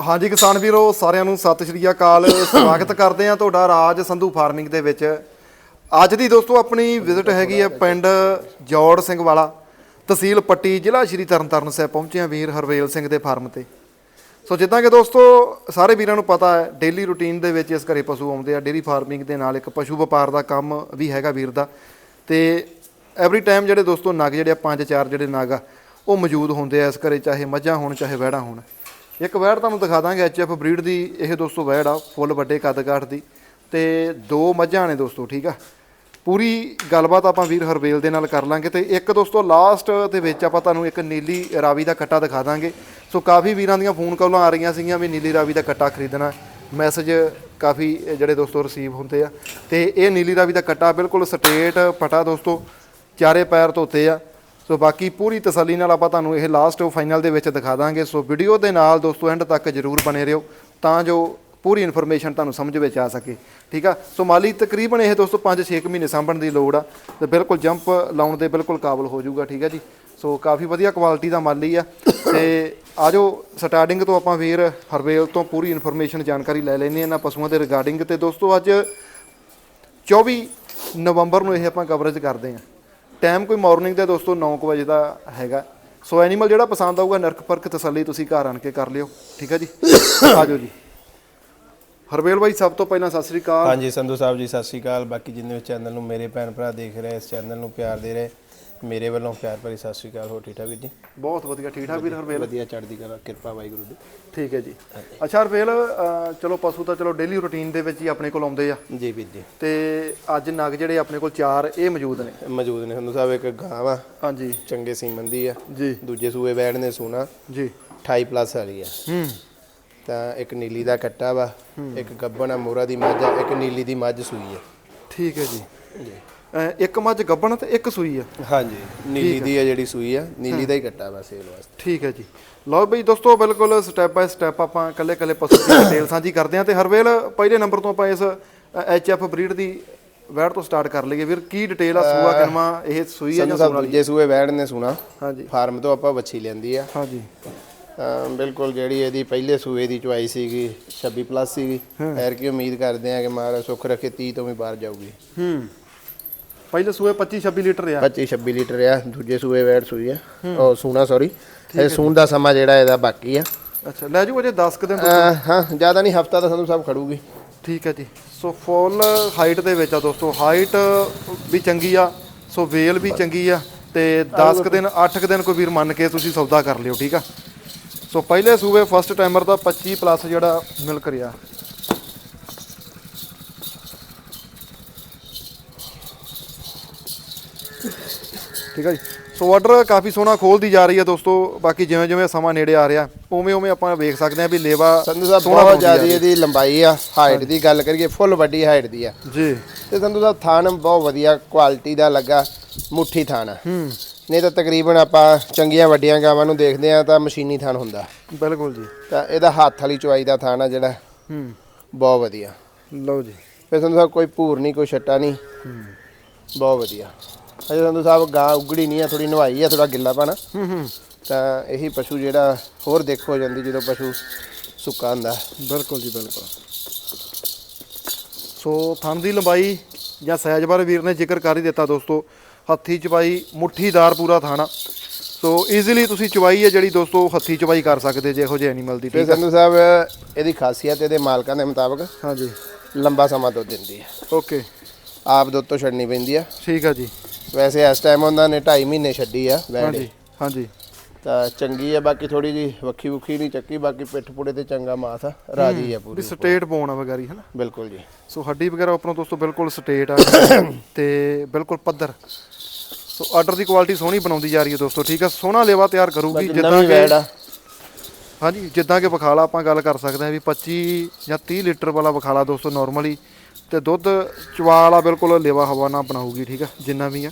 ਹਾਂਜੀ ਕਿਸਾਨ ਵੀਰੋ ਸਾਰਿਆਂ ਨੂੰ ਸਤਿ ਸ਼੍ਰੀ ਅਕਾਲ। ਸਵਾਗਤ ਕਰਦੇ ਆ ਤੁਹਾਡਾ ਰਾਜ ਸੰਧੂ ਫਾਰਮਿੰਗ ਦੇ ਵਿੱਚ। ਅੱਜ ਦੀ ਦੋਸਤੋ ਆਪਣੀ ਵਿਜ਼ਿਟ ਹੈਗੀ ਹੈ ਪਿੰਡ ਜੋੜ ਸਿੰਘ ਵਾਲਾ। ਤਹਿਸੀਲ ਪੱਟੀ ਜ਼ਿਲ੍ਹਾ ਸ਼੍ਰੀ ਤਰਨਤਾਰਨ ਸਾਹਿਬ ਪਹੁੰਚੇ ਆ ਵੀਰ ਹਰਵੇਲ ਸਿੰਘ ਦੇ ਫਾਰਮ ਤੇ। ਸੋ ਜਿੱਦਾਂ ਕਿ ਦੋਸਤੋ ਸਾਰੇ ਵੀਰਾਂ ਨੂੰ ਪਤਾ ਹੈ ਡੇਲੀ ਰੂਟੀਨ ਦੇ ਵਿੱਚ ਇਸ ਘਰੇ ਪਸ਼ੂ ਆਉਂਦੇ ਆ। ਡੇਰੀ ਫਾਰਮਿੰਗ ਦੇ ਨਾਲ ਇੱਕ ਪਸ਼ੂ ਵਪਾਰ ਦਾ ਕੰਮ ਵੀ ਹੈਗਾ ਵੀਰ ਦਾ। ਤੇ ਐਵਰੀ ਟਾਈਮ ਜਿਹੜੇ ਦੋਸਤੋ ਨਗ ਜਿਹੜੇ ਆ ਪੰਜ ਚਾਰ ਜਿਹੜੇ ਨਗ ਆ ਉਹ ਮੌਜੂਦ ਹੁੰਦੇ ਆ ਇਸ ਘਰੇ ਚਾਹੇ ਮੱਝਾਂ ਹੋਣ ਚਾਹੇ ਵਹਿੜਾਂ ਹੋਣ। ਇੱਕ ਵਹਿੜ ਤੁਹਾਨੂੰ ਦਿਖਾ ਦਾਂਗੇ ਐਚਐਫ ਬਰੀਡ ਦੀ, ਇਹ ਦੋਸਤੋ ਵਹਿੜ ਆ, ਫੁੱਲ ਵੱਡੇ ਕੱਦ ਕਾਠ ਦੀ ਤੇ ਦੋ ਮੱਝਾਂ ਨੇ ਦੋਸਤੋ, ਠੀਕ ਆ? ਪੂਰੀ ਗੱਲਬਾਤ ਆਪਾਂ ਵੀਰ ਹਰਵੇਲ ਦੇ ਨਾਲ ਕਰ ਲਾਂਗੇ ਤੇ ਇੱਕ ਦੋਸਤੋ ਲਾਸਟ ਦੇ ਵਿੱਚ ਆਪਾਂ ਤੁਹਾਨੂੰ ਇੱਕ ਨੀਲੀ ਰਾਵੀ ਦਾ ਕੱਟਾ ਦਿਖਾ ਦਾਂਗੇ। ਸੋ ਕਾਫੀ ਵੀਰਾਂ ਦੀਆਂ ਫੋਨ ਕਾਲਾਂ ਆ ਰਹੀਆਂ ਸੀਗੀਆਂ ਵੀ ਨੀਲੀ ਰਾਵੀ ਦਾ ਕੱਟਾ ਖਰੀਦਣਾ। ਮੈਸੇਜ ਕਾਫੀ ਜਿਹੜੇ ਦੋਸਤੋ ਰਿਸੀਵ ਹੁੰਦੇ ਆ। ਤੇ ਇਹ ਨੀਲੀ ਰਾਵੀ ਦਾ ਕੱਟਾ ਬਿਲਕੁਲ ਸਟੇਟ ਪਟਾ ਦੋਸਤੋ, ਚਾਰੇ ਪੈਰ ਧੋਤੇ ਆ। ਸੋ ਬਾਕੀ ਪੂਰੀ ਤਸੱਲੀ ਨਾਲ ਆਪਾਂ ਤੁਹਾਨੂੰ ਇਹ ਲਾਸਟ ਫਾਈਨਲ ਦੇ ਵਿੱਚ ਦਿਖਾ ਦਾਂਗੇ। ਸੋ ਵੀਡੀਓ ਦੇ ਨਾਲ ਦੋਸਤੋ ਐਂਡ ਤੱਕ ਜਰੂਰ ਬਣੇ ਰਹੋ ਤਾਂ ਜੋ ਪੂਰੀ ਇਨਫੋਰਮੇਸ਼ਨ ਤੁਹਾਨੂੰ ਸਮਝ ਵਿੱਚ ਆ ਸਕੇ। ਠੀਕ ਆ? ਸੋ ਮਾਲੀ ਤਕਰੀਬਨ ਇਹ ਦੋਸਤੋ 5-6 ਮਹੀਨੇ ਸਾਂਭਣ ਦੀ ਲੋੜ ਆ ਤੇ ਬਿਲਕੁਲ ਜੰਪ ਲਾਉਣ ਦੇ ਬਿਲਕੁਲ ਕਾਬਲ ਹੋ ਜਾਊਗਾ, ਠੀਕ ਆ ਜੀ? ਸੋ ਕਾਫੀ ਵਧੀਆ ਕੁਆਲਿਟੀ ਦਾ ਮਾਲੀ ਆ। ਤੇ ਆਜੋ ਸਟਾਰਟਿੰਗ ਤੋਂ ਆਪਾਂ ਵੀਰ ਹਰਵੇਲ ਤੋਂ ਪੂਰੀ ਇਨਫੋਰਮੇਸ਼ਨ ਜਾਣਕਾਰੀ ਲੈ ਲੈਨੇ ਇਹਨਾਂ ਪਸ਼ੂਆਂ ਦੇ ਰਿਗਾਰਡਿੰਗ ਤੇ ਦੋਸਤੋ ਅੱਜ 24 ਨਵੰਬਰ ਨੂੰ ਇਹ ਆਪਾਂ ਕਵਰੇਜ ਕਰਦੇ ਹਾਂ। ਟਾਈਮ ਕੋਈ ਮਾਰਨਿੰਗ ਦਾ ਦੋਸਤੋ 9 ਵਜੇ ਦਾ ਹੈਗਾ। ਸੋ ਐਨੀਮਲ ਜਿਹੜਾ ਪਸੰਦ ਆਊਗਾ ਨਰਕ ਪਰਕ ਤਸੱਲੀ ਤੁਸੀਂ ਘਰ ਆਣ ਕੇ ਕਰ ਲਿਓ। ਠੀਕ ਹੈ ਜੀ? ਆਜੋ ਜੀ। ਹਰਵੇਲ ਭਾਈ ਸਭ ਤੋਂ ਪਹਿਲਾਂ ਸਤਿ ਸ੍ਰੀ ਅਕਾਲ। ਹਾਂਜੀ ਸੰਧੂ ਸਾਹਿਬ ਜੀ ਸਤਿ ਸ਼੍ਰੀ ਅਕਾਲ। ਬਾਕੀ ਜਿੰਨੇ ਵੀ ਚੈਨਲ ਨੂੰ ਮੇਰੇ ਭੈਣ ਭਰਾ ਦੇਖ ਰਹੇ ਇਸ ਚੈਨਲ ਨੂੰ ਪਿਆਰ ਦੇ ਰਹੇ ਮੇਰੇ ਵੱਲੋਂ ਪਿਆਰ ਭਰੀ ਸਤਿ ਸ਼੍ਰੀ ਅਕਾਲ। ਹੋ ਠੀਕ ਠਾਕ ਵੀਰ ਜੀ? ਬਹੁਤ ਵਧੀਆ ਠੀਕ ਠਾਕ ਵੀਰ ਹਰਵੇਲ? ਵਧੀਆ ਚੜ੍ਹਦੀ ਕਲਾ ਕਿਰਪਾ ਵਾਹਿਗੁਰੂ ਦੀ। ਠੀਕ ਹੈ ਜੀ। ਅੱਛਾ ਹਰਵੇਲ ਚਲੋ ਪਸ਼ੂ ਤਾਂ ਚਲੋ ਡੇਲੀ ਰੁਟੀਨ ਦੇ ਵਿੱਚ ਹੀ ਆਪਣੇ ਕੋਲ ਆਉਂਦੇ ਆ। ਜੀ ਵੀਰ ਜੀ। ਤੇ ਅੱਜ ਨਗ ਜਿਹੜੇ ਆਪਣੇ ਕੋਲ ਚਾਰ ਇਹ ਮੌਜੂਦ ਨੇ। ਮੌਜੂਦ ਨੇ। ਸੰਧੂ ਸਾਹਿਬ ਇੱਕ ਗਾਂ ਵਾ। ਹਾਂਜੀ। ਚੰਗੇ ਸੀਮਨ ਦੀ ਆ। ਜੀ। ਦੂਜੇ ਸੂਏ ਬੈੜ ਨੇ ਸੋਨਾ। ਜੀ। 28 ਪਲੱਸ ਵਾਲੀ ਆ। ਹੂੰ। ਤਾਂ ਇੱਕ ਨੀਲੀ ਦਾ ਕੱਟਾ ਵਾ ਇੱਕ ਗੱਬਣ ਆ ਮੋਰਾ ਦੀ ਮੱਝ ਆ ਇੱਕ ਨੀਲੀ ਦੀ ਮੱਝ ਸੂਈ ਆ। ਠੀਕ ਹੈ ਜੀ। ਅਹ, ਇੱਕ ਮੱਝ ਗੱਬਣ ਤੇ ਇੱਕ ਸੂਈ ਆ। ਹਾਂਜੀ ਨੀਲੀ ਦੀ ਆ ਜਿਹੜੀ ਸੂਈ ਆ ਨੀਲੀ ਦਾ ਹੀ ਕੱਟਾ ਵਾ ਸੇਲ ਵਾਸਤੇ। ਠੀਕ ਹੈ ਜੀ। ਲਓ ਬਈ ਦੋਸਤੋ ਬਿਲਕੁਲ ਸਟੈਪ ਬਾਈ ਸਟੈਪ ਆਪਾਂ ਕੱਲੇ ਕੱਲੇ ਪਸ਼ੂ ਦੀ ਡਿਟੇਲ ਸਾਂਝੀ ਕਰਦੇ ਹਾਂ ਤੇ ਹਰਵੇਲ ਪਹਿਲੇ ਨੰਬਰ ਤੋਂ ਆਪਾਂ ਇਸ ਐਚਐਫ ਬਰੀਡ ਦੀ ਵੈੜ ਤੋਂ ਸਟਾਰਟ ਕਰ ਲਈਏ। ਵੀਰ ਕੀ ਡਿਟੇਲ ਆ ਸੂਆ ਕਿਨਵਾ ਇਹ ਸੂਈ ਆ ਜਾਂ ਸਾਹਿਬ ਸੂਣ ਵਾਲੀ? ਦੂਜੇ ਸੂਏ ਬੈੜ ਨੇ ਸੋਨਾ ਹਾਂਜੀ। ਫਾਰਮ ਤੋਂ ਆਪਾਂ ਵੱਛੀ ਲੈਂਦੀ ਆ। ਹਾਂਜੀ। ਬਿਲਕੁਲ ਜਿਹੜੀ ਇਹਦੀ ਪਹਿਲੇ ਸੂਏ ਦੀ ਚੁਆਈ ਸੀਗੀ 26 ਪਲੱਸ ਸੀਗੀ ਐਰ ਕੀ ਉਮੀਦ ਕਰਦੇ ਆ ਕਿ ਮਹਾਰਾਜ ਸੁੱਖ ਰੱਖੇ 30 ਤੋਂ ਵੀ ਬਾਹਰ ਜਾਊਗੀ। ਹੂੰ। ਪਹਿਲੇ ਸੂਏ 25 26 ਲੀਟਰ ਆ 25 26 ਲੀਟਰ ਆ ਦੂਜੇ ਸੂਏ ਵੈਟ ਸੂਈ ਆ। ਉਹ ਸੂਣਾ ਸੌਰੀ ਇਹ ਸੂਣ ਦਾ ਸਮਾਂ ਜਿਹੜਾ ਇਹਦਾ ਬਾਕੀ ਆ। ਅੱਛਾ ਲੈ ਜੂ ਅਜੇ 10 ਕੁ ਦਿਨ ਹਾਂ ਜ਼ਿਆਦਾ ਨਹੀਂ ਹਫਤਾ ਤਾਂ ਸਾਨੂੰ ਸਭ ਖੜੂਗੀ। ਠੀਕ ਹੈ ਜੀ। ਸੋ ਫੁੱਲ ਹਾਈਟ ਦੇ ਵਿੱਚ ਆ ਦੋਸਤੋ ਹਾਈਟ ਵੀ ਚੰਗੀ ਆ ਸੋ ਵੇਲ ਵੀ ਚੰਗੀ ਆ ਤੇ 10 ਕੁ ਦਿਨ 8 ਕੁ ਦਿਨ ਕੋਈ ਵੀਰ ਮੰਨ ਕੇ ਤੁਸੀਂ ਸੌਦਾ ਕਰ ਲਿਓ ਠੀਕ ਆ? ਸੋ ਪਹਿਲੇ ਸੂਬੇ ਫਸਟ ਟਾਈਮਰ ਦਾ 25 ਪਲੱਸ ਜਿਹੜਾ ਮਿਲਕ ਰਿਹਾ। ਠੀਕ ਹੈ ਜੀ। ਸੋ ਆਰਡਰ ਕਾਫੀ ਸੋਹਣਾ ਖੋਲਦੀ ਜਾ ਰਹੀ ਹੈ ਦੋਸਤੋ ਬਾਕੀ ਜਿਵੇਂ ਜਿਵੇਂ ਸਮਾਂ ਨੇੜੇ ਆ ਰਿਹਾ ਉਵੇਂ ਉਵੇਂ ਆਪਾਂ ਵੇਖ ਸਕਦੇ ਹਾਂ ਵੀ ਲੇਵਾ ਸੰਧੂ ਸਾਹਿਬ ਬਹੁਤ ਜ਼ਿਆਦਾ ਇਹਦੀ ਲੰਬਾਈ ਆ ਹਾਈਟ ਦੀ ਗੱਲ ਕਰੀਏ ਫੁੱਲ ਵੱਡੀ ਹਾਈਟ ਦੀ ਆ। ਜੀ। ਤੇ ਸੰਧੂ ਸਾਹਿਬ ਥਾਨ ਬਹੁਤ ਵਧੀਆ ਕੁਆਲਿਟੀ ਦਾ ਲੱਗਾ ਮੁੱਠੀ ਥਾਨ ਆ। ਹੂੰ। ਨਹੀਂ ਤਾਂ ਤਕਰੀਬਨ ਆਪਾਂ ਚੰਗੀਆਂ ਵੱਡੀਆਂ ਗਾਵਾਂ ਨੂੰ ਦੇਖਦੇ ਆ ਤਾਂ ਮਸ਼ੀਨੀ ਥਾਨ ਹੁੰਦਾ। ਬਿਲਕੁਲ ਜੀ। ਤਾਂ ਇਹਦਾ ਹੱਥ ਵਾਲੀ ਚੁਆਈ ਦਾ ਥਾਨ ਆ ਜਿਹੜਾ। ਹੂੰ। ਬਹੁਤ ਵਧੀਆ। ਲਓ ਜੀ। ਫਿਰ ਸੰਧੂ ਸਾਹਿਬ ਕੋਈ ਭੂਰ ਨਹੀਂ ਕੋਈ ਛੱਟਾ ਨਹੀਂ। ਬਹੁਤ ਵਧੀਆ। ਅਜੇ ਸੰਧੂ ਸਾਹਿਬ ਗਾਂ ਉਗੜੀ ਨਹੀਂ ਆ ਥੋੜੀ ਨਵਾਈ ਆ ਥੋੜਾ ਗਿੱਲਾ ਪਾਣਾ। ਹੂੰ ਹੂੰ। ਤਾਂ ਇਹੀ ਪਸ਼ੂ ਜਿਹੜਾ ਹੋਰ ਦੇਖੋ ਜਾਂਦੀ ਜਦੋਂ ਪਸ਼ੂ ਸੁੱਕਾ ਹੁੰਦਾ। ਬਿਲਕੁਲ ਜੀ ਬਿਲਕੁਲ। ਸੋ ਥਣ ਦੀ ਲੰਬਾਈ ਜਾਂ ਸਾਈਜ਼ ਬਾਰੇ ਵੀਰ ਨੇ ਜ਼ਿਕਰ ਕਰ ਹੀ ਦਿੱਤਾ ਦੋਸਤੋ। ਹੱਥੀ ਚਵਾਈ ਮੁੱਠੀਦਾਰ ਪੂਰਾ ਥਾਣਾ। ਸੋ ਈਜ਼ੀਲੀ ਤੁਸੀਂ ਚਵਾਈ ਹੈ ਜਿਹੜੀ ਦੋਸਤੋ ਹੱਥੀ ਚਵਾਈ ਕਰ ਸਕਦੇ ਜੇ ਇਹੋ ਜਿਹੇ ਐਨੀਮਲ ਦੀ ਠੀਕ ਹੈ? ਸੰਧੂ ਸਾਹਿਬ ਇਹਦੀ ਖਾਸੀਅਤ ਇਹਦੇ ਮਾਲਕਾਂ ਦੇ ਮੁਤਾਬਕ ਹਾਂਜੀ। ਲੰਬਾ ਸਮਾਂ ਦੁੱਧ ਦਿੰਦੀ ਹੈ। ਓਕੇ ਆਪ ਦੁੱਧ ਤੋਂ ਛੱਡਣੀ ਪੈਂਦੀ ਆ ਠੀਕ ਹੈ ਜੀ। ਵੈਸੇ ਇਸ ਟਾਈਮ ਉਹਨਾਂ ਨੇ 2.5 ਮਹੀਨੇ ਛੱਡੀ ਆ ਵੈੜੀ ਹਾਂਜੀ ਹਾਂਜੀ। ਤਾਂ ਚੰਗੀ ਆ ਬਾਕੀ ਥੋੜੀ ਜੀ ਵੱਖੀ ਵੁਖੀ ਨਹੀਂ ਚੱਕੀ ਬਾਕੀ ਪਿੱਠ ਪੁੜੇ ਤੇ ਚੰਗਾ ਮਾਸ ਆ ਰਾਜੀ ਆ ਵੀ ਪੂਰੀ ਸਟੇਟ ਬੋਨ ਆ ਵਗੈਰੀ ਹੈ ਨਾ ਬਿਲਕੁਲ ਜੀ। ਸੋ ਹੱਡੀ ਵਗੈਰਾ ਉੱਪਰੋਂ ਦੋਸਤੋ ਬਿਲਕੁਲ ਸਟੇਟ ਆ ਤੇ ਬਿਲਕੁਲ ਪੱਧਰ। ਸੋ ਆਰਡਰ ਦੀ ਕੁਆਲਿਟੀ ਸੋਹਣੀ ਬਣਾਉਂਦੀ ਜਾ ਰਹੀ ਹੈ ਦੋਸਤੋ ਠੀਕ ਹੈ? ਸੋਹਣਾ ਲੇਵਾ ਤਿਆਰ ਕਰੂਗੀ ਜਿੱਦਾਂ ਕਿ ਆ। ਹਾਂਜੀ ਜਿੱਦਾਂ ਕਿ ਬਖਾਲਾ ਆਪਾਂ ਗੱਲ ਕਰ ਸਕਦੇ ਹਾਂ ਵੀ 25 ਜਾਂ 30 ਲੀਟਰ ਵਾਲਾ ਬਖਾਲਾ ਦੋਸਤੋ ਨਾਰਮਲੀ ਤੇ ਦੁੱਧ ਚਵਾਲਾ ਬਿਲਕੁਲ ਲੇਵਾ ਹਵਾ ਨਾਲ ਬਣਾਊਗੀ ਠੀਕ ਆ ਜਿੰਨਾ ਵੀ ਆ।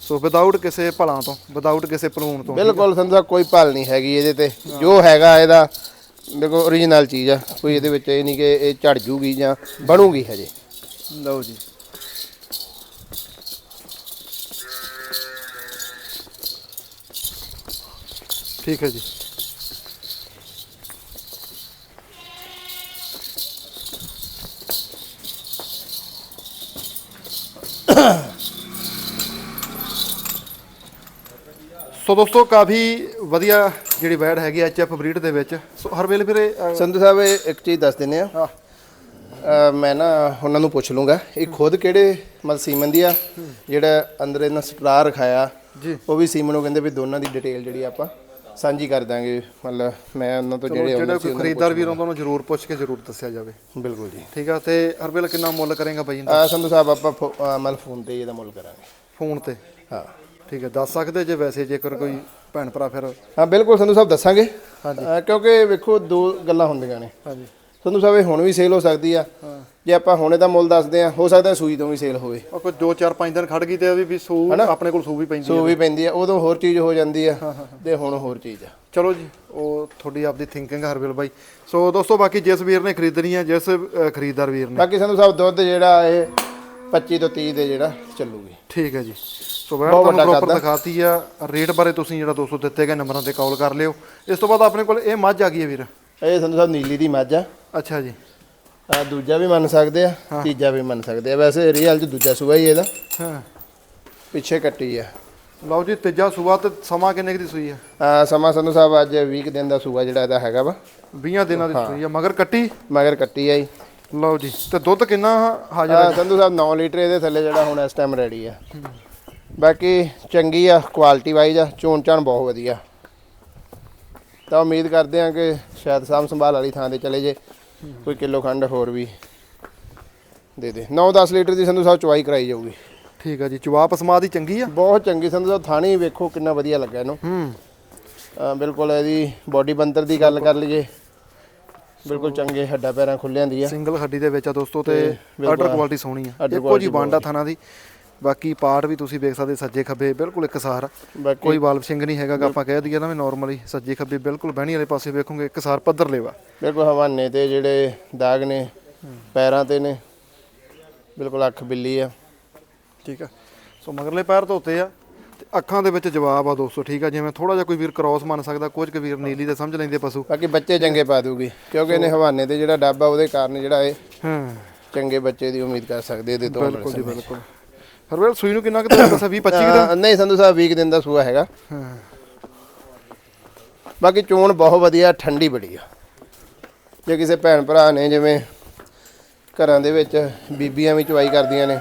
ਸੋ ਵਿਦਆਊਟ ਕਿਸੇ ਭਲਾਂ ਤੋਂ ਵਿਦਆਊਟ ਕਿਸੇ ਭਲੂਣ ਤੋਂ ਬਿਲਕੁਲ ਸੰਧੂ ਕੋਈ ਭਲ ਨਹੀਂ ਹੈਗੀ ਇਹਦੇ ਤੇ। ਜੋ ਹੈਗਾ ਇਹਦਾ ਦੇਖੋ origignal ਚੀਜ਼ ਆ। ਕੋਈ ਇਹਦੇ ਵਿੱਚ ਇਹ ਨਹੀਂ ਕਿ ਇਹ ਝੜ ਜੂਗੀ ਜਾਂ ਬਣੂਗੀ ਹਜੇ। ਲਓ ਜੀ। ਠੀਕ ਹੈ ਜੀ। ਸੋ ਦੋਸਤੋ ਕਾਫੀ ਵਧੀਆ ਜਿਹੜੀ ਵੈਡ ਹੈਗੀ ਐਚ ਐਫ ਬਰੀਡ ਦੇ ਵਿੱਚ। ਸੋ ਹਰ ਵੇਲੇ ਵੀਰੇ ਸੰਧੂ ਸਾਹਿਬ ਇਹ ਇੱਕ ਚੀਜ਼ ਦੱਸ ਦਿੰਨੇ ਆ। ਹਾਂ। ਮੈਂ ਨਾ ਉਹਨਾਂ ਨੂੰ ਪੁੱਛ ਲੂੰਗਾ ਇਹ ਖੁਦ ਕਿਹੜੇ ਮਤਲਬ ਸੀਮਨ ਦੀ ਆ? ਜਿਹੜਾ ਅੰਦਰ ਇਹਨਾਂ ਸਟਾਰ ਰਖਾਇਆ ਜੀ। ਉਹ ਵੀ ਸੀਮਨ ਨੂੰ ਕਹਿੰਦੇ ਵੀ ਦੋਨਾਂ ਦੀ ਡਿਟੇਲ ਜਿਹੜੀ ਆਪਾਂ ਸਾਂਝੀ ਕਰ ਦਾਂਗੇ। ਮਤਲਬ ਮੈਂ ਉਹਨਾਂ ਤੋਂ ਜਿਹੜੇ ਜਿਹੜਾ ਕੋਈ ਖਰੀਦਦਾਰ ਵੀਰ ਆਉਂਦਾ ਉਹਨੂੰ ਜ਼ਰੂਰ ਪੁੱਛ ਕੇ ਜ਼ਰੂਰ ਦੱਸਿਆ ਜਾਵੇ। ਬਿਲਕੁਲ ਜੀ। ਠੀਕ ਆ ਤੇ ਹਰ ਵੇਲੇ ਕਿੰਨਾ ਮੁੱਲ ਕਰੇਗਾ ਬਾਈ? ਆ ਸੰਧੂ ਸਾਹਿਬ ਆਪਾਂ ਮਤਲਬ ਫੋਨ ਤੇ ਇਹਦਾ ਮੁੱਲ ਕਰਾਂਗੇ। ਫੋਨ ਤੇ? ਹਾਂ। ਠੀਕ ਹੈ ਦੱਸ ਸਕਦੇ ਜੇ ਵੈਸੇ ਜੇਕਰ ਕੋਈ ਭੈਣ ਭਰਾ ਫਿਰ? ਹਾਂ ਬਿਲਕੁਲ ਸੰਧੂ ਸਾਹਿਬ ਦੱਸਾਂਗੇ। ਕਿਉਂਕਿ ਵੇਖੋ ਦੋ ਗੱਲਾਂ ਹੁੰਦੀਆਂ ਨੇ। ਹਾਂਜੀ। ਸੰਧੂ ਸਾਹਿਬ ਇਹ ਹੁਣ ਵੀ ਸੇਲ ਹੋ ਸਕਦੀ ਆ। ਜੇ ਆਪਾਂ ਹੁਣੇ ਦਾ ਮੁੱਲ ਦੱਸਦੇ ਆ ਹੋ ਸਕਦਾ ਸੂਈ ਤੋਂ ਵੀ ਸੇਲ ਹੋਵੇ। ਉਹ ਕੋਈ 2 4 5 ਦਿਨ ਖੜ ਗਈ ਤੇ ਵੀ ਵੀ ਸੂ ਆਪਣੇ ਕੋਲ ਸੂ ਵੀ ਪੈਂਦੀ ਸੋ ਵੀ ਪੈਂਦੀ ਆ ਉਦੋਂ ਹੋਰ ਚੀਜ਼ ਹੋ ਜਾਂਦੀ ਆ ਤੇ ਹੁਣ ਹੋਰ ਚੀਜ਼ ਆ। ਚਲੋ ਜੀ ਉਹ ਤੁਹਾਡੀ ਆਪਦੀ ਥਿੰਕਿੰਗ ਹਰਵਿਲ ਬਾਈ। ਸੋ ਦੋਸਤੋ ਬਾਕੀ ਜਿਸ ਵੀਰ ਨੇ ਖਰੀਦਣੀ ਹੈ ਜਿਸ ਖਰੀਦਦਾਰ ਵੀਰ ਨੇ। ਬਾਕੀ ਸੰਧੂ ਸਾਹਿਬ ਦੁੱਧ ਜਿਹੜਾ ਇਹ 25 ਤੋਂ 30 ਦੇ ਜਿਹੜਾ ਚੱਲੂਗੀ। ਠੀਕ ਹੈ ਜੀ। ਸੋ ਬਹੁਤ ਤੁਹਾਨੂੰ ਵੱਡਾ ਪ੍ਰੋਪਰ ਦਿਖਾਤੀ ਆ ਰੇਟ ਬਾਰੇ ਤੁਸੀਂ ਜਿਹੜਾ 200 ਦਿੱਤੇ ਗਏ ਨੰਬਰਾਂ ਤੇ ਕਾਲ ਕਰ ਲਿਓ। ਇਸ ਤੋਂ ਬਾਅਦ ਆਪਣੇ ਕੋਲ ਇਹ ਮੱਝ ਆ ਗਈ ਹੈ ਵੀਰ। ਇਹ ਸੰਧੂ ਸਾਹਿਬ ਨੀਲੀ ਦੀ ਮੱਝ ਆ। ਅੱਛਾ ਜੀ। ਆ ਦੂਜਾ ਵੀ ਮੰਨ ਸਕਦੇ ਆ ਤੀਜਾ ਵੀ ਮੰਨ ਸਕਦੇ ਆ। ਵੈਸੇ ਰੀਅਲ ਚ ਦੂਜਾ ਸੂਆ ਹੀ ਇਹਦਾ। ਹਾਂ। ਪਿੱਛੇ ਕੱਟੀ ਆ। ਲਓ ਜੀ ਤੀਜਾ ਸੂਆ ਤੇ ਸਮਾਂ ਕਿੰਨੇ ਕੁ ਦੀ ਸੂਈ ਹੈ ਆ ਸਮਾਂ ਸੰਧੂ ਸਾਹਿਬ ਅੱਜ 20 ਕੁ ਦਿਨ ਦਾ ਸੂਆ ਜਿਹੜਾ ਇਹਦਾ ਹੈਗਾ ਵਾ। 20 ਦਿਨਾਂ ਦੀ ਸੂਈ ਆ ਮਗਰ ਕੱਟੀ? ਮਗਰ ਕੱਟੀ ਆਈ ਲਓ ਜੀ ਤੇ ਦੁੱਧ ਕਿੰਨਾ ਹਾਜ਼ਰ ਆ ਸੰਧੂ ਸਾਹਿਬ 9 ਲੀਟਰ ਇਹਦੇ ਥੱਲੇ ਜਿਹੜਾ ਹੁਣ ਇਸ ਟਾਈਮ ਰੈਡੀ ਆ। ਬਾਕੀ ਚੰਗੀ ਆ ਕੁਆਲਿਟੀ ਵਾਈਜ਼ ਆ ਚੋਣ ਚਾਣ ਬਹੁਤ ਵਧੀਆ। ਤਾਂ ਉਮੀਦ ਕਰਦੇ ਆ ਕਿ ਸ਼ਾਇਦ ਸਾਂਭ ਸੰਭਾਲ ਵਾਲੀ ਥਾਂ ਤੇ ਚਲੇ ਜੇ। ਕੋਈ ਕਿਲੋ ਖੰਡ ਹੋਰ ਵੀ ਦੇ ਦੇ। 9-10 ਲੀਟਰ ਦੀ ਸੰਧੂ ਸਾਹਿਬ ਚਵਾਈ ਕਰਾਈ ਜਾਊਗੀ। ਠੀਕ ਆ ਜੀ ਜਵਾਬ ਸਮਾਦ ਹੀ ਚੰਗੀ ਆ? ਬਹੁਤ ਚੰਗੀ ਸੰਧੂ ਸਾਹਿਬ ਥਾਣੀ ਵੇਖੋ ਕਿੰਨਾ ਵਧੀਆ ਲੱਗਾ ਇਹਨੂੰ। ਹੂੰ। ਬਿਲਕੁਲ ਇਹਦੀ ਬਾਡੀ ਬੰਤਰ ਦੀ ਗੱਲ ਕਰ ਲਈਏ। ਬਿਲਕੁਲ ਚੰਗੇ ਹੱਡਾਂ ਪੈਰਾਂ ਖੁੱਲਿਆਂ ਦੀ ਆ। ਸਿੰਗਲ ਹੱਡੀ ਦੇ ਵਿੱਚ ਆ ਦੋਸਤੋ ਤੇ ਆਰਡਰ ਕੁਆਲਿਟੀ ਸੋਹਣੀ ਆ। ਇੱਕੋ ਜੀ ਬਾਂਡਾ ਥਾਣਾ ਦੀ। ਬਾਕੀ ਪਾਰਟ ਵੀ ਤੁਸੀਂ ਵੇਖ ਸਕਦੇ ਸੱਜੇ ਖੱਬੇ ਬਿਲਕੁਲ ਇੱਕਸਾਰ ਕੋਈ ਵਾਲਵ ਸਿੰਘ ਨਹੀਂ ਹੈਗਾ ਆਪਾਂ ਕਹਿ ਦਈਏ ਨਾ ਵੀ ਨਾਰਮਲੀ ਸੱਜੇ ਖੱਬੇ ਬਿਲਕੁਲ ਬਹਿਣੀ ਵਾਲੇ ਪਾਸੇ ਵੇਖੋਗੇ ਇੱਕਸਾਰ ਪੱਧਰ ਲੇਵਾ। ਬਿਲਕੁਲ ਹਵਾਨੇ ਤੇ ਜਿਹੜੇ ਦਾਗ ਨੇ ਪੈਰਾਂ ਤੇ ਨੇ ਬਿਲਕੁਲ ਅੱਖ ਬਿੱਲੀ ਆ। ਠੀਕ ਆ। ਸੋ ਮਗਰਲੇ ਪੈਰ ਧੋਤੇ ਆ ਤੇ ਅੱਖਾਂ ਦੇ ਵਿੱਚ ਜਵਾਬ ਆ ਦੋਸਤੋ ਠੀਕ ਆ ਜਿਵੇਂ ਥੋੜਾ ਜਿਹਾ ਕੋਈ ਵੀਰ ਕ੍ਰਾਸ ਮੰਨ ਸਕਦਾ ਕੁਝ ਕੁ ਵੀਰ ਨੀਲੀ ਤੇ ਸਮਝ ਲੈਂਦੇ ਪਸ਼ੂ। ਬਾਕੀ ਬੱਚੇ ਚੰਗੇ ਪਾ ਦੂਗੀ ਕਿਉਂਕਿ ਇਹਨੇ ਹਵਾਨੇ ਤੇ ਜਿਹੜਾ ਡੱਬਾ ਉਹਦੇ ਕਾਰਨ ਜਿਹੜਾ ਇਹ ਹਾਂ। ਚੰਗੇ ਬੱਚੇ ਦੀ ਉਮੀਦ ਕਰ ਸਕਦੇ ਇਹਦੇ ਤੋਂ ਬਿਲਕੁਲ ਬਿਲਕੁਲ। ਹਰਵੇਲ ਸੂਈ ਨੂੰ ਕਿੰਨਾ ਕੁ ਤੁਸੀਂ ਦੱਸਿਆ 20 25 ਤਾਂ ਨਹੀਂ ਸੰਧੂ ਸਾਹਿਬ ਵੀਕ ਦਿਨ ਦਾ ਸੂਆ ਹੈਗਾ। ਹਾਂ। ਬਾਕੀ ਚੋਣ ਬਹੁਤ ਵਧੀਆ ਠੰਡੀ ਬੜੀ ਆ। ਜੇ ਕਿਸੇ ਭੈਣ ਭਰਾ ਨੇ ਜਿਵੇਂ ਘਰਾਂ ਦੇ ਵਿੱਚ ਬੀਬੀਆਂ ਵੀ ਚਵਾਈ ਕਰਦੀਆਂ ਨੇ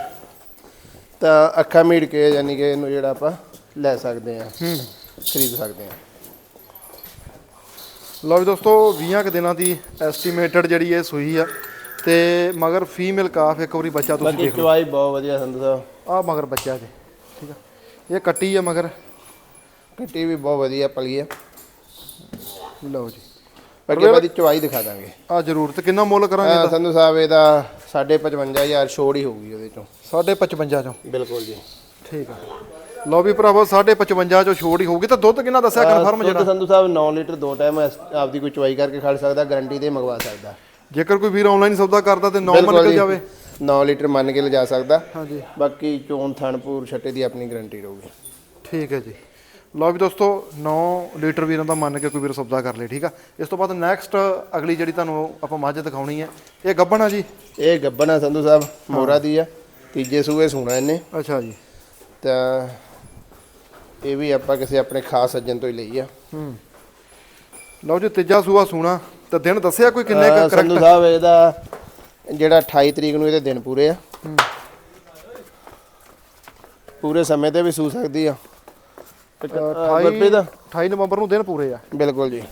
ਤਾਂ ਅੱਖਾਂ ਮੀੜ ਕੇ ਯਾਨੀ ਕਿ ਇਹਨੂੰ ਜਿਹੜਾ ਆਪਾਂ ਲੈ ਸਕਦੇ ਆ ਹੂੰ। ਖਰੀਦ ਸਕਦੇ ਆ ਲਓ ਵੀ ਦੋਸਤੋ 20 ਕੁ ਦਿਨਾਂ ਦੀ ਐਸਟੀਮੇਟਡ ਜਿਹੜੀ ਇਹ ਸੂਈ ਆ ਤੇ ਮਗਰ ਫੀਮੇਲ ਕਾਫ ਇੱਕ ਵਾਰੀ ਬੱਚਾ ਤੁਸੀਂ ਦੇਖ ਲਓ। ਚਵਾਈ ਬਹੁਤ ਵਧੀਆ ਸੰਧੂ ਸਾਹਿਬ। ਆ ਮਗਰ ਬੱਚਾ ਜੀ ਠੀਕ ਆ। ਇਹ ਕੱਟੀ ਆ ਮਗਰ। ਕੱਟੀ ਵੀ ਬਹੁਤ ਵਧੀਆ ਪਲੀ ਆ। ਲਓ ਜੀ। ਬਾਕੀ ਆਪਾਂ ਦੀ ਚਵਾਈ ਦਿਖਾ ਦਾਂਗੇ। ਆ ਜ਼ਰੂਰ ਤੇ ਕਿੰਨਾ ਮੁੱਲ ਕਰਾਂਗੇ ਆ ਸੰਧੂ ਸਾਹਿਬ ਇਹਦਾ 55000 ਛੋੜ ਹੀ ਹੋਊਗੀ ਉਹਦੇ ਚੋਂ। 55 ਚੋਂ? ਬਿਲਕੁਲ ਜੀ। ਠੀਕ ਆ। ਲਓ ਵੀ ਭਰਾਵੋ 55 ਚੋਂ ਛੋੜ ਹੀ ਹੋਊਗੀ। ਤਾਂ ਦੁੱਧ ਕਿੰਨਾ ਦੱਸਿਆ ਕਨਫਰਮ ਦੁੱਧ ਸੰਧੂ ਸਾਹਿਬ 9 ਲੀਟਰ ਦੋ ਟਾਈਮ ਆਪਦੀ ਕੋਈ ਚਵਾਈ ਕਰਕੇ ਖੜ ਸਕਦਾ ਗਾਰੰਟੀ ਤੇ ਮੰਗਵਾ ਸਕਦਾ। ਜੇਕਰ ਕੋਈ ਵੀਰ ਆਨਲਾਈਨ ਸੌਦਾ ਕਰਦਾ ਤੇ 9 ਮੰਨ ਕੇ ਜਾਵੇ। 9 ਲੀਟਰ ਮੰਨ ਕੇ ਲਿਜਾ ਸਕਦਾ। ਹਾਂਜੀ। ਬਾਕੀ ਚੋਣ ਥਣਪੂਰ ਛੱਟੇ ਦੀ ਆਪਣੀ ਗਾਰੰਟੀ ਰਹੂਗੀ। ਠੀਕ ਹੈ ਜੀ। ਲਓ ਵੀ ਦੋਸਤੋ 9 ਲੀਟਰ ਵੀਰਾਂ ਦਾ ਮੰਨ ਕੇ ਕੋਈ ਵੀਰ ਸੌਦਾ ਕਰ ਲੇ ਠੀਕ ਆ? ਇਸ ਤੋਂ ਬਾਅਦ ਨੈਕਸਟ ਅਗਲੀ ਜਿਹੜੀ ਤੁਹਾਨੂੰ ਆਪਾਂ ਮੱਝ ਦਿਖਾਉਣੀ ਹੈ ਇਹ ਗੱਬਣ ਆ ਜੀ? ਇਹ ਗੱਬਨ ਆ ਸੰਧੂ ਸਾਹਿਬ ਮੋਰਾ ਦੀ ਆ। ਤੀਜੇ ਸੂਏ ਸੂਣਾ ਇਹਨੇ। ਅੱਛਾ ਜੀ। ਤਾਂ ਇਹ ਵੀ ਆਪਾਂ ਕਿਸੇ ਆਪਣੇ ਖਾਸ ਸੱਜਣ ਤੋਂ ਹੀ ਲਈ ਆ। ਹੂੰ। ਲਓ ਜੀ ਤੀਜਾ ਸੂਆ ਸੂਣਾ। ਤੇ ਦਿਨ ਦੱਸਿਆ ਕੋਈ ਕਿੰਨੇ ਅਹ ਕੁ ਸੰਧੂ ਕਰੈਕਟ ਸਾਹਿਬ ਇਹਦਾ ਜਿਹੜਾ 28 ਤਰੀਕ ਨੂੰ ਇਹਦੇ ਦਿਨ ਪੂਰੇ ਆ। ਪੂਰੇ ਸਮੇਂ ਤੇ ਵੀ ਸੂ ਸਕਦੀ ਆ। ਇੱਕ, ਅਹ, ਗੁਰਪ੍ਰੀਤ 28 ਨਵੰਬਰ ਨੂੰ ਦਿਨ ਪੂਰੇ ਆ। ਬਿਲਕੁਲ ਜੀ।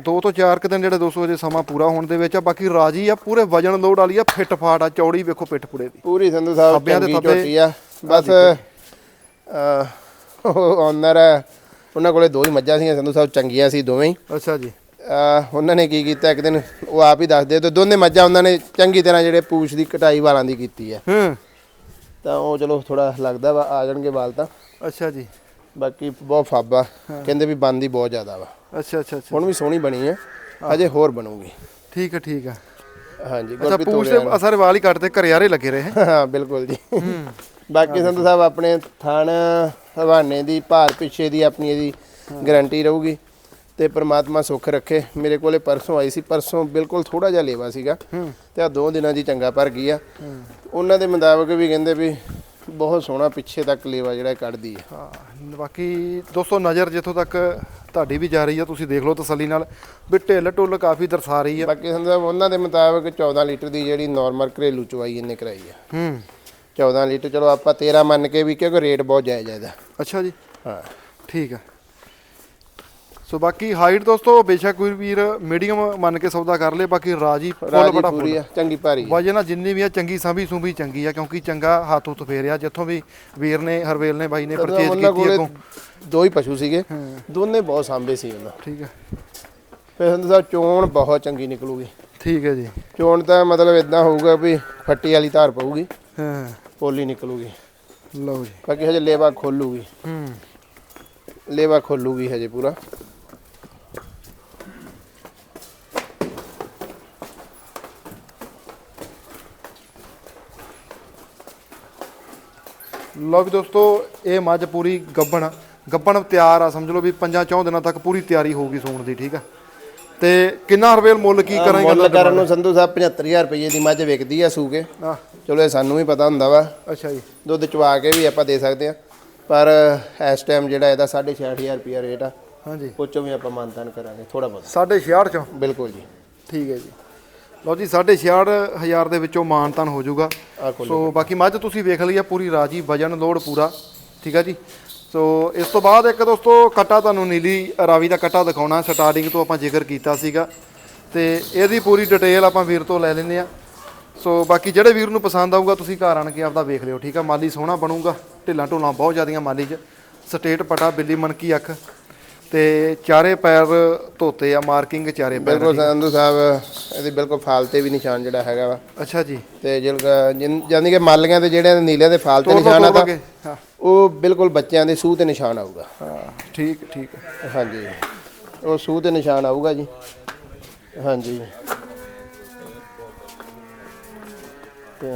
ਦੋ ਤੋਂ ਚਾਰ ਕੁ ਦਿਨ ਜਿਹੜੇ 200 ਜੇ ਸਮਾਂ ਪੂਰਾ ਹੋਣ ਦੇ ਵਿੱਚ ਆ ਬਾਕੀ ਰਾਜੀ ਆ ਪੂਰੇ ਵਜਨ ਲੋਡ ਵਾਲੀ ਆ ਫਿੱਟ ਫਾਟ ਆ ਚੌੜੀ ਵੇਖੋ ਪਿੱਠ ਪੁੜੇ ਦੀ। ਪੂਰੀ ਸੰਧੂ ਸਾਹਿਬ ਚੰਗੀ। ਝੋਟੀ ਆ। ਬਸ ਓਨਰ ਉਹਨਾਂ ਕੋਲੇ ਦੋ ਹੀ ਮੱਝਾਂ ਸੀਗੀਆਂ ਸੰਧੂ ਸਾਹਿਬ ਚੰਗੀਆਂ ਸੀ ਦੋਵੇਂ ਹੀ। ਅੱਛਾ ਜੀ। ਉਹਨਾਂ ਨੇ ਕੀ ਕੀਤਾ? ਇੱਕ ਦਿਨ ਉਹ ਆਪ ਹੀ ਦੱਸਦੇ ਤੇ ਦੋਨੇ ਮੱਝਾਂ ਉਹਨਾਂ ਨੇ ਚੰਗੀ ਤਰ੍ਹਾਂ ਜਿਹੜੇ ਪੂਛ ਦੀ ਕਟਾਈ ਵਾਲਾਂ ਦੀ ਕੀਤੀ ਆ। ਹੂੰ। ਤਾਂ ਉਹ ਚਲੋ ਥੋੜਾ ਲੱਗਦਾ ਵਾ ਆ ਜਾਣਗੇ ਵਾਲ ਤਾਂ। ਅੱਛਾ ਜੀ। ਬਾਕੀ ਬਹੁਤ ਫਾਬਾ ਕਹਿੰਦੇ ਵੀ ਬੰਦੀ ਬਹੁਤ ਜ਼ਿਆਦਾ ਵਾ। ਅੱਛਾ ਅੱਛਾ ਅੱਛਾ। ਹੁਣ ਵੀ ਸੋਹਣੀ ਬਣੀ ਹੈ। ਅਜੇ ਹੋਰ ਬਣੂਗੀ। ਠੀਕ ਹੈ ਠੀਕ ਹੈ ਹਾਂਜੀ ਅੱਛਾ ਪੂਛ ਦੇ ਅਸਰ ਵਾਲ ਹੀ ਕੱਟਦੇ ਘਰਿਆਰੇ ਲੱਗੇ ਰਹੇ। ਹਾਂ ਬਿਲਕੁਲ ਜੀ। ਬਾਕੀ ਸੰਧੂ ਸਾਹਿਬ ਆਪਣੇ ਥਣ ਹਵਾਨੇ ਦੀ ਭਾਰ ਪਿੱਛੇ ਦੀ ਆਪਣੀ ਇਹਦੀ ਗਾਰੰਟੀ ਰਹੂਗੀ। ਤੇ ਪ੍ਰਮਾਤਮਾ ਸੁੱਖ ਰੱਖੇ। ਮੇਰੇ ਕੋਲੇ ਪਰਸੋਂ ਆਈ ਸੀ ਪਰਸੋਂ ਬਿਲਕੁਲ ਥੋੜਾ ਜਿਹਾ ਲੇਵਾ ਸੀਗਾ ਤੇ ਆ ਦੋ ਦਿਨਾਂ ਦੀ ਚੰਗਾ ਭਰ ਗਈ ਆ। ਉਹਨਾਂ ਦੇ ਮੁਤਾਬਕ ਵੀ ਕਹਿੰਦੇ ਵੀ ਬਹੁਤ ਸੋਹਣਾ ਪਿੱਛੇ ਤੱਕ ਲੇਵਾ ਜਿਹੜਾ ਕੱਢਦੀ ਹੈ ਹਾਂ ਬਾਕੀ ਦੋਸਤੋ ਨਜ਼ਰ ਜਿੱਥੋਂ ਤੱਕ ਤੁਹਾਡੀ ਵੀ ਜਾ ਰਹੀ ਆ ਤੁਸੀਂ ਦੇਖ ਲਓ ਤਸੱਲੀ ਨਾਲ। ਵੀ ਢਿੱਲ ਢੁੱਲ ਕਾਫੀ ਦਰਸਾ ਰਹੀ ਆ। ਬਾਕੀ ਸੰਦਾ ਉਹਨਾਂ ਦੇ ਮੁਤਾਬਕ 14 ਲੀਟਰ ਦੀ ਜਿਹੜੀ ਨਾਰਮਲ ਘਰੇਲੂ ਚਵਾਈ ਇਹਨੇ ਕਰਾਈ ਆ। ਹੂੰ। 14 ਲੀਟਰ ਚਲੋ ਆਪਾਂ 13 ਮੰਨ ਕੇ ਵੀ ਕਿਉਂਕਿ ਰੇਟ ਬਹੁਤ ਜਾਇਜ਼ ਹੈ ਇਹਦਾ। ਅੱਛਾ ਜੀ। ਹਾਂ। ਠੀਕ ਆ। ਸੋ ਬਾਕੀ ਹਾਈਟ ਦੋਸਤੋ ਬੇਸ਼ੱਕ ਕੋਈ ਵੀਰ ਮੀਡੀਅਮ ਮੰਨ ਕੇ ਸੌਦਾ ਕਰ ਲੇ ਬਾਕੀ ਰਾਜੀ ਫੁੱਲ ਬੜਾ ਪੂਰੀ ਆ ਚੰਗੀ ਭਾਰੀ ਆ। ਵਜਨ ਨਾਲ ਜਿੰਨੀ ਵੀ ਆ ਚੰਗੀ ਸੰਭੀ ਸੁੰਭੀ ਚੰਗੀ ਆ ਕਿਉਂਕਿ ਚੰਗਾ ਹੱਥ ਹੁੱਥ ਫੇਰਿਆ ਜਿੱਥੋਂ ਵੀ ਵੀਰ ਨੇ ਹਰਵੇਲ ਨੇ ਬਾਈ ਨੇ ਪਰਚੇਜ ਕੀਤੀ ਅੱਗੋਂ। ਦੋ ਹੀ ਪਸ਼ੂ ਸੀਗੇ ਦੋਨੇ ਬਹੁਤ ਸਾਂਭੇ ਸੀ ਉਹਨਾਂ। ਠੀਕ ਆ। ਫਿਰ ਸੰਧੂ ਸਾਹਿਬ ਚੋਣ ਬਹੁਤ ਚੰਗੀ ਨਿਕਲੂਗੀ। ਠੀਕ ਹੈ ਜੀ। ਚੋਣ ਤਾਂ ਮਤਲਬ ਇਦਾਂ ਹੋਊਗਾ ਵੀ ਫੱਟੀ ਵਾਲੀ ਧਾਰ ਪਊਗੀ ਹਾਂ। ਪੋਲੀ ਨਿਕਲੂਗੀ। ਲਓ ਜੀ। ਬਾਕੀ ਹਜੇ ਲੇਵਾ ਖੋਲੂਗੀ। ਹੂੰ। ਲੇਵਾ ਖੋਲੂਗੀ ਹਜੇ ਪੂਰਾ। ਲਓ ਵੀ ਦੋਸਤੋ ਇਹ ਮੱਝ ਪੂਰੀ ਗੱਬਣ ਗੱਬਣ ਤਿਆਰ ਆ ਸਮਝ ਲਓ ਵੀ ਪੰਜਾਂ ਚੌਂ ਦਿਨਾਂ ਤੱਕ ਪੂਰੀ ਤਿਆਰੀ ਹੋਊਗੀ ਸੂਣ ਦੀ ਠੀਕ ਆ? ਤੇ ਕਿੰਨਾ ਹਰਵੇਲ ਮੁੱਲ ਕੀ ਕਰਾਂਗੇ ਮੁੱਲ ਕਰਨ ਨੂੰ ਸੰਧੂ ਸਾਹਿਬ 75000 ਰੁਪਏ ਦੀ ਮੱਝ ਵਿਕਦੀ ਆ ਸੂਕੇ। ਚਲੋ ਇਹ ਸਾਨੂੰ ਵੀ ਪਤਾ ਹੁੰਦਾ ਵਾ। ਅੱਛਾ ਜੀ। ਦੁੱਧ ਚਵਾ ਕੇ ਵੀ ਆਪਾਂ ਦੇ ਸਕਦੇ ਆ। ਪਰ ਇਸ ਟਾਈਮ ਜਿਹੜਾ ਇਹਦਾ 65000 ਰੁਪਏ ਰੇਟ ਆ ਹਾਂਜੀ। 'ਚੋਂ ਵੀ ਆਪਾਂ ਮਾਨਤਾਨ ਕਰਾਂਗੇ ਥੋੜਾ ਬਹੁਤ। 66 ਚੋਂ? ਬਿਲਕੁਲ ਜੀ। ਠੀਕ ਹੈ ਜੀ। ਲਓ ਜੀ 66500 ਦੇ ਵਿੱਚੋਂ ਮਾਨਤਨ ਹੋ ਜਾਊਗਾ। ਸੋ ਬਾਕੀ ਮੱਝ ਤੁਸੀਂ ਵੇਖ ਲਈ ਆ ਪੂਰੀ ਰਾਜੀ ਵਜਨ ਲੋਡ ਪੂਰਾ ਠੀਕ ਹੈ ਜੀ? ਸੋ ਇਸ ਤੋਂ ਬਾਅਦ ਇੱਕ ਦੋਸਤੋ ਕਟਾ ਤੁਹਾਨੂੰ ਨੀਲੀ ਰਾਵੀ ਦਾ ਕਟਾ ਦਿਖਾਉਣਾ ਸਟਾਰਟਿੰਗ ਤੋਂ ਆਪਾਂ ਜ਼ਿਕਰ ਕੀਤਾ ਸੀਗਾ। ਤੇ ਇਹਦੀ ਪੂਰੀ ਡਿਟੇਲ ਆਪਾਂ ਵੀਰ ਤੋਂ ਲੈ ਲੈਂਦੇ ਆ। ਸੋ ਬਾਕੀ ਜਿਹੜੇ ਵੀਰ ਨੂੰ ਪਸੰਦ ਆਊਗਾ ਤੁਸੀਂ ਘਰ ਆਣ ਕੇ ਆਪਦਾ ਵੇਖ ਲਿਓ ਠੀਕ ਆ? ਮਾਲੀ ਸੋਹਣਾ ਬਣੂਗਾ ਢਿੱਲਾਂ ਢੋਲਾਂ ਬਹੁਤ ਜ਼ਿਆਦੀਆਂ ਮਾਲੀ 'ਚ। ਸਟੇਟ ਪਟਾ ਬਿੱਲੀ ਮਨਕੀ ਅੱਖ। ਤੇ ਚਾਰੇ ਪੈਰ ਧੋਤੇ ਆ ਮਾਰਕਿੰਗ ਚਾਰੇ ਪੈਰ ਬਿਲਕੁਲ ਸੰਧੂ ਸਾਹਿਬ ਇਹਦੀ ਬਿਲਕੁਲ ਫਾਲ ਤੇ ਵੀ ਨਿਸ਼ਾਨ ਜਿਹੜਾ ਹੈਗਾ ਵਾ। ਅੱਛਾ ਜੀ। ਤੇ ਜਿਲ ਯਾਨੀ ਕਿ ਮਾਲੀਆਂ ਤੇ ਜਿਹੜੇ ਨੀਲਿਆਂ ਦੇ ਫਾਲ ਤੇ ਤੋੜ ਲਓ, ਨਿਸ਼ਾਨ ਆ ਤਾਂ ਉਹ ਬਿਲਕੁਲ ਬੱਚਿਆਂ ਦੇ ਸੂਹ ਤੇ ਨਿਸ਼ਾਨ ਆਊਗਾ। ਹਾਂ ਠੀਕ ਠੀਕ। ਹਾਂਜੀ। ਉਹ ਸੂਹ ਤੇ ਨਿਸ਼ਾਨ ਆਊਗਾ ਜੀ। ਹਾਂਜੀ। ਤੇ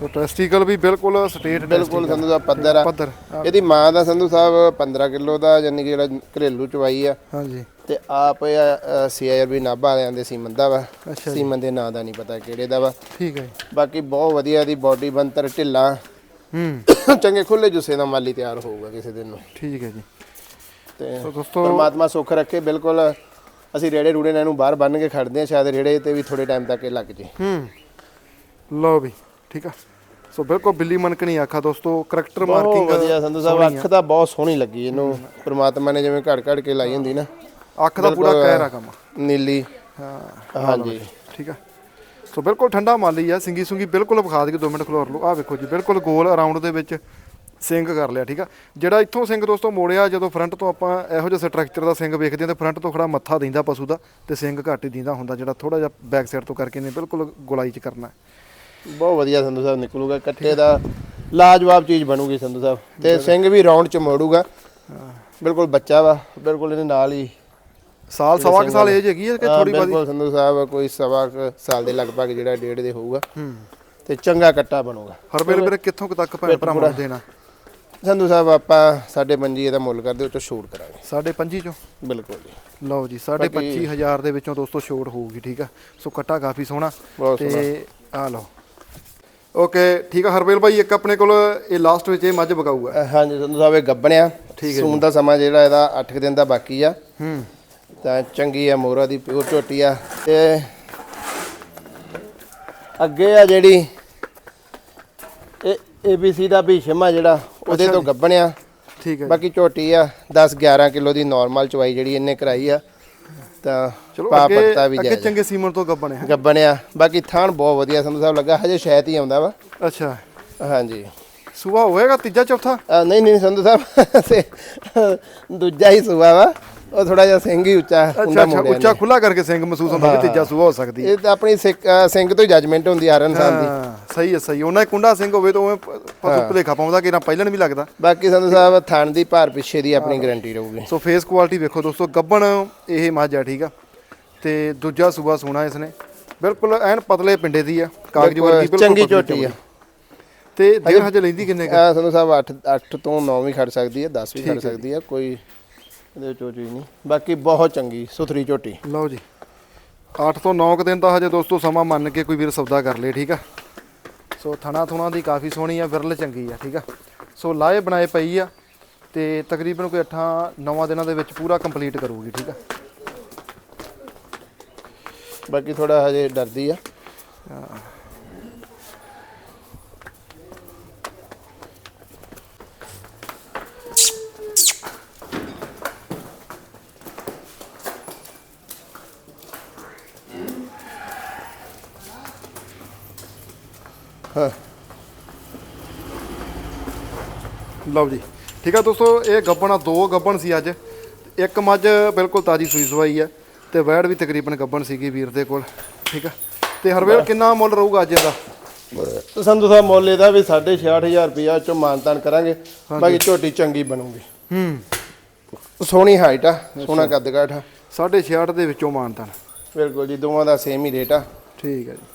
ਸੋ ਟੈਸਟੀਕਲ ਵੀ ਬਿਲਕੁਲ ਸਟੇਟ ਬਿਲਕੁਲ ਸੰਧੂ ਸਾਹਿਬ ਪੱਧਰ ਆ। ਪੱਧਰ ਇਹਦੀ ਮਾਂ ਦਾ ਸੰਧੂ ਸਾਹਿਬ 15 ਕਿਲੋ ਦਾ ਯਾਨੀ ਕਿ ਜਿਹੜਾ ਘਰੇਲੂ ਚਵਾਈ ਆ। ਹਾਂਜੀ। ਤੇ ਆਪ ਇਹ ਸੀਆਈਆਰਬੀ ਨਾਭਾ ਵਾਲਿਆਂ ਦੇ ਸੀਮਨ ਦਾ ਵਾ। ਸੀਮਨ ਦੇ ਨਾਂ ਦਾ ਨਹੀਂ ਪਤਾ ਕਿਹੜੇ ਦਾ ਵਾ। ਠੀਕ ਹੈ। ਬਾਕੀ ਬਹੁਤ ਵਧੀਆ ਦੀ ਬਾਡੀ ਬੰਤਰ ਢਿੱਲਾ। ਹੂੰ। ਚੰਗੇ ਖੁੱਲੇ ਜੁੱਸੇ ਦਾ ਮਾਲੀ ਤਿਆਰ ਹੋਊਗਾ ਕਿਸੇ ਦਿਨ ਨੂੰ। ਠੀਕ ਹੈ ਜੀ। ਤੇ ਸੋ ਦੋਸਤੋ ਪਰਮਾਤਮਾ ਸੁੱਖ ਰੱਖੇ ਬਿਲਕੁਲ ਅਸੀਂ ਰੇੜੇ ਰੂੜੇ ਨਾਲ ਇਹਨੂੰ ਬਾਹਰ ਬੰਨ ਕੇ ਖੜਦੇ ਆ ਸ਼ਾਇਦ ਰੇੜੇ ਤੇ ਵੀ ਥੋੜੇ ਟਾਈਮ ਤੱਕ ਇਹ ਲੱਗ ਜੇ। ਹੂੰ। ਲਓ ਵੀ। ਠੀਕ ਆ? ਸੋ ਬਿਲਕੁਲ ਬਿੱਲੀ ਮਨਕਣੀ ਆਖਾ ਦੋਸਤੋ ਕਰੈਕਟਰ ਬਹੁਤ ਮਾਰਕਿੰਗ ਵਧੀਆ ਸੰਧੂ ਸਾਹਿਬ ਅੱਖ ਤਾਂ ਬਹੁਤ ਸੋਹਣੀ ਲੱਗੀ ਇਹਨੂੰ। ਪਰਮਾਤਮਾ ਨੇ ਜਿਵੇਂ ਘੜ ਘੜ ਕੇ ਲਾਈ ਹੁੰਦੀ ਨਾ। ਅੱਖ ਦਾ ਪੂਰਾ ਕਹਿਰਾ ਕੰਮ। ਨੀਲੀ। ਹਾਂ ਹਾਂਜੀ। ਠੀਕ ਆ? ਸੋ ਬਿਲਕੁਲ ਠੰਡਾ ਮਾਲੀ ਆ ਸਿੰਗੀ ਸੁੰਗੀ ਬਿਲਕੁਲ ਵਿਖਾ ਦੇ 2 ਮਿੰਟ ਖਲੋਰ ਲਓ। ਆ ਵੇਖੋ ਜੀ ਬਿਲਕੁਲ ਗੋਲ ਅਰਾਊਂਡ ਦੇ ਵਿੱਚ ਸਿੰਗ ਕਰ ਲਿਆ ਠੀਕ ਆ? ਜਿਹੜਾ ਇੱਥੋਂ ਸਿੰਗ ਦੋਸਤੋ ਮੋੜਿਆ ਜਦੋਂ ਫਰੰਟ ਤੋਂ ਆਪਾਂ ਇਹੋ ਜਿਹੇ ਸਟਰਕਚਰ ਦਾ ਸਿੰਗ ਵੇਖਦੇ ਹਾਂ ਤੇ ਫਰੰਟ ਤੋਂ ਖੜਾ ਮੱਥਾ ਦਿੰਦਾ ਪਸ਼ੂ ਦਾ ਤੇ ਸਿੰਗ ਘੱਟ ਹੀ ਦਿੰਦਾ ਹੁੰਦਾ ਜਿਹੜਾ ਥੋੜਾ ਜਿਹਾ ਬੈਕ ਸਾਈਡ ਤੋਂ ਕਰਕੇ ਨੇ ਬਿਲਕੁਲ ਗੋਲਾਈ ਚ ਕਰਨਾ। ਬਹੁਤ ਵਧੀਆ ਸੰਧੂ ਸਾਹਿਬ ਨਿਕਲੂਗਾ ਕੱਟੇ ਦਾ ਲਾਜਵਾਬ ਚੀਜ਼ ਬਣੂਗੀ ਸੰਧੂ ਸਾਹਿਬ। ਤੇ ਸਿੰਘ ਵੀ ਰਾਉਂਡ ਚ ਮੋੜੂਗਾ। ਬਿਲਕੁਲ ਬੱਚਾ ਵਾ ਬਿਲਕੁਲ ਇਹਦੇ ਨਾਲ ਹੀ। ਸਾਲ ਸਵਾ ਕੁ ਸਾਲ ਏਜ ਹੈਗੀ ਹੈ ਕਿ ਥੋੜੀ ਬਾਦੀ ਬਿਲਕੁਲ ਸੰਧੂ ਸਾਹਿਬ ਕੋਈ ਸਵਾ ਕੁ ਸਾਲ ਦੇ ਲਗਭਗ ਜਿਹੜਾ ਡੇਢ ਦੇ ਹੋਊਗਾ। ਤੇ ਚੰਗਾ ਕੱਟਾ ਬਣੂਗਾ। ਹਰਬੇਲ ਵੀਰੇ ਕਿੱਥੋਂ ਕੁ ਤੱਕ ਭੈਣ ਭਰਾਵਾਂ ਨੂੰ ਦੇਣਾ? ਸੰਧੂ ਸਾਹਿਬ ਆਪਾਂ ਸਾਡੇ ਪੰਜੀ ਇਹਦਾ ਮੁੱਲ ਕਰਦੇ ਉਹ ਛੂਟ ਕਰਾਂਗੇ। ਸਾਢੇ ਪੰਜੀ ਚੋਂ? ਬਿਲਕੁਲ ਜੀ। ਲਓ ਜੀ ਸਾਢੇ ਪੱਚੀ ਹਜ਼ਾਰ ਦੇ ਵਿੱਚੋਂ ਦੋਸਤੋ ਛੋਟ ਹੋਊਗੀ ਠੀਕ ਆ? ਸੋ ਕੱਟਾ ਕਾਫੀ ਸੋਹਣਾ। ਤੇ ਆ ਲਓ। ਓਕੇ ਠੀਕ ਆ ਹਰਬੇਲ ਭਾਈ ਇੱਕ ਆਪਣੇ ਕੋਲ ਇਹ ਲਾਸਟ ਵਿੱਚ ਇਹ ਮੱਝ ਬਕਾਊਗਾ ਅ, ਹਾਂਜੀ ਸੰਧੂ ਸਾਹਿਬ ਇਹ ਗੱਬਣਿਆ। ਠੀਕ ਹੈ ਸੂਣ ਦਾ ਸਮਾਂ ਜਿਹੜਾ ਇਹਦਾ 8 ਦਿਨ ਦਾ ਬਾਕੀ ਆ। ਹੂੰ। ਤਾਂ ਚੰਗੀ ਆ ਮੋਰਾ ਦੀ ਪਿਓਰ ਝੋਟੀ ਆ। ਤੇ ਅੱਗੇ ਆ ਜਿਹੜੀ ਇਹ ABC ਦਾ ਭੀਸ਼ਮ ਆ ਜਿਹੜਾ ਉਹਦੇ ਤੋਂ ਗੱਬਣਿਆ। ਠੀਕ ਹੈ। ਬਾਕੀ ਝੋਟੀ ਆ 10 11 ਕਿਲੋ ਦੀ ਨਾਰਮਲ ਚਵਾਈ ਜਿਹੜੀ ਇਹਨੇ ਕਰਾਈ ਆ। ਤਾਂ ਚਲੋ ਪਾ ਅੱਗੇ ਪੱਤਾ ਵੀ ਅੱਗੇ ਜਾਇਜ਼ ਚੰਗੇ ਸੀਮਨ ਤੋਂ ਗੱਬਣੇ ਹੈ ਗੱਬਣਿਆ ਬਾਕੀ ਥਾਣ ਬਹੁਤ ਵਧੀਆ ਸੰਧੂ ਸਾਹਿਬ ਲੱਗਾ ਹਜੇ ਸ਼ਾਇਦ ਹੀ ਆਉਂਦਾ ਵਾ। ਅੱਛਾ। ਹਾਂਜੀ। ਸੂਆ ਹੋਏਗਾ ਤੀਜਾ ਚੌਥਾ? ਨਹੀਂ ਨਹੀਂ ਸੰਧੂ ਸਾਹਿਬ ਤੇ ਦੂਜਾ ਹੀ ਸੂਆ ਵਾ। ਉਹ ਥੋੜਾ ਜਿਹਾ ਸਿੰਘ ਹੀ ਉੱਚਾ ਅੱਛਾ ਹੁੰਦਾ ਅੱਛਾ ਮੋੜਿਆ ਉੱਚਾ ਖੁੱਲਾ ਕਰਕੇ ਸਿੰਘ ਮਹਿਸੂਸ ਹੁੰਦਾ ਵੀ ਤੀਜਾ ਸੂਆ ਹੋ ਸਕਦੀ ਹੈ। ਇਹ ਤਾਂ ਆਪਣੀ ਸਿੰਘ ਤੋਂ ਹੀ ਜੱਜਮੈਂਟ ਹੁੰਦੀ ਆ ਇਨਸਾਨ ਦੀ। ਹਾਂ ਸਹੀ ਹੈ ਸਹੀ ਉਹਨਾਂ ਕੁੰਡਾ ਸਿੰਘ ਹੋਵੇ ਤਾਂ ਉਹ ਪਸ਼ੂ ਭੁਲੇਖਾ ਪਾਉਂਦਾ ਕਿ ਨਾ ਪਹਿਲਣ ਵੀ ਲੱਗਦਾ। ਬਾਕੀ ਸੰਧੂ ਸਾਹਿਬ ਥਣ ਦੀ ਭਾਰ ਪਿੱਛੇ ਦੀ ਆਪਣੀ ਗਾਰੰਟੀ ਰਹੂਗੀ। ਸੋ ਫੇਸ ਕੁਆਲਿਟੀ ਵੇਖੋ ਦੋਸਤੋ ਗੱਬਣ ਇਹ ਮੱਝ ਆ ਠੀਕ ਆ। ਤੇ ਦੂਜਾ ਸੂਆ ਸੋਣਾ ਇਸਨੇ। ਬਿਲਕੁਲ ਐਨ ਪਤਲੇ ਪਿੰਡੇ ਦੀ ਆ ਕਾਗਜ਼ ਵਰਗੀ ਬਿਲਕੁਲ ਚੰਗੀ ਪਤਲੀ ਝੋਟੀ ਆ। ਤੇ ਦਿਨ ਹਜੇ ਲੈਂਦੀ ਕਿੰਨੇ ਕੁ? ਆ ਸੰਧੂ ਸਾਹਿਬ 8 8 ਤੋਂ 9 ਵੀ ਖੜ ਸਕਦੀ ਹੈ 10 ਵੀ ਖੜ ਸਕਦੀ ਹੈ ਕੋਈ ਇਹਦੇ ਵਿੱਚ ਉਹ ਚੀਜ਼ ਨਹੀਂ। ਬਾਕੀ ਬਹੁਤ ਚੰਗੀ ਸੁਥਰੀ ਝੋਟੀ। ਲਓ ਜੀ। 8 ਤੋਂ 9 ਕੁ ਦਿਨ ਦਾ ਹਜੇ ਦੋਸਤੋ ਸਮਾਂ ਮੰਨ ਕੇ ਕੋਈ ਵੀਰ ਸੌਦਾ ਕਰ ਲੇ ਠੀਕ ਆ? ਸੋ ਥਣਾ ਥੁਣਾ ਦੀ ਕਾਫੀ ਸੋਹਣੀ ਆ ਵਿਰਲ ਚੰਗੀ ਆ ਠੀਕ ਆ? ਸੋ ਲਾਏ ਬਣਾਏ ਪਈ ਆ ਤੇ ਤਕਰੀਬਨ ਕੋਈ 8 9 ਦਿਨਾਂ ਦੇ ਵਿੱਚ ਪੂਰਾ ਕੰਪਲੀਟ ਕਰੂਗੀ ਠੀਕ ਆ? ਬਾਕੀ ਥੋੜਾ ਹਜੇ ਡਰਦੀ ਆ। ਲਓ ਜੀ। ਠੀਕ ਆ ਦੋਸਤੋ ਇਹ ਗੱਬਣ ਦੋ ਗੱਬਣ ਸੀ ਅੱਜ। ਇੱਕ ਮੱਝ ਬਿਲਕੁਲ ਤਾਜੀ ਸੂਈ ਸਵਾਈ ਆ ਤੇ ਵੈੜ ਵੀ ਤਕਰੀਬਨ ਗੱਬਣ ਸੀਗੀ ਵੀਰ ਦੇ ਕੋਲ। ਠੀਕ ਆ? ਤੇ ਹਰਵੇਲ ਕਿੰਨਾ ਮੁੱਲ ਰਹੂਗਾ ਅੱਜ ਇਹਦਾ? ਸੰਧੂ ਸਾਹਿਬ ਮੁੱਲ ਇਹਦਾ ਵੀ 66500 ਰੁਪਇਆ ਚੋਂ ਮਾਨਤਾਨ ਕਰਾਂਗੇ। ਬਾਕੀ ਝੋਟੀ ਚੰਗੀ ਬਣੂਗੀ। ਹੂੰ। ਸੋਹਣੀ ਹਾਈਟ ਆ ਸੋਹਣਾ ਕੱਦ ਕਾਠ ਆ। 6.5 ਦੇ ਵਿੱਚੋਂ ਮਾਨਤਨ। ਬਿਲਕੁਲ ਜੀ ਦੋਵਾਂ ਦਾ ਸੇਮ ਹੀ ਰੇਟ ਆ। ਠੀਕ ਹੈ ਜੀ।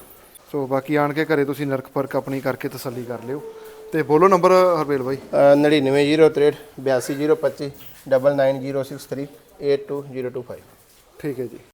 ਸੋ ਬਾਕੀ ਆਣ ਕੇ ਘਰੇ ਤੁਸੀਂ ਨਰਕ ਫ਼ਰਕ ਆਪਣੀ ਕਰਕੇ ਤਸੱਲੀ ਕਰ ਲਿਓ। ਤੇ ਬੋਲੋ ਨੰਬਰ ਹਰਵੇਲ ਬਾਈ। ਅਹ 99063 82025 99063 82025 ਠੀਕ ਹੈ ਜੀ।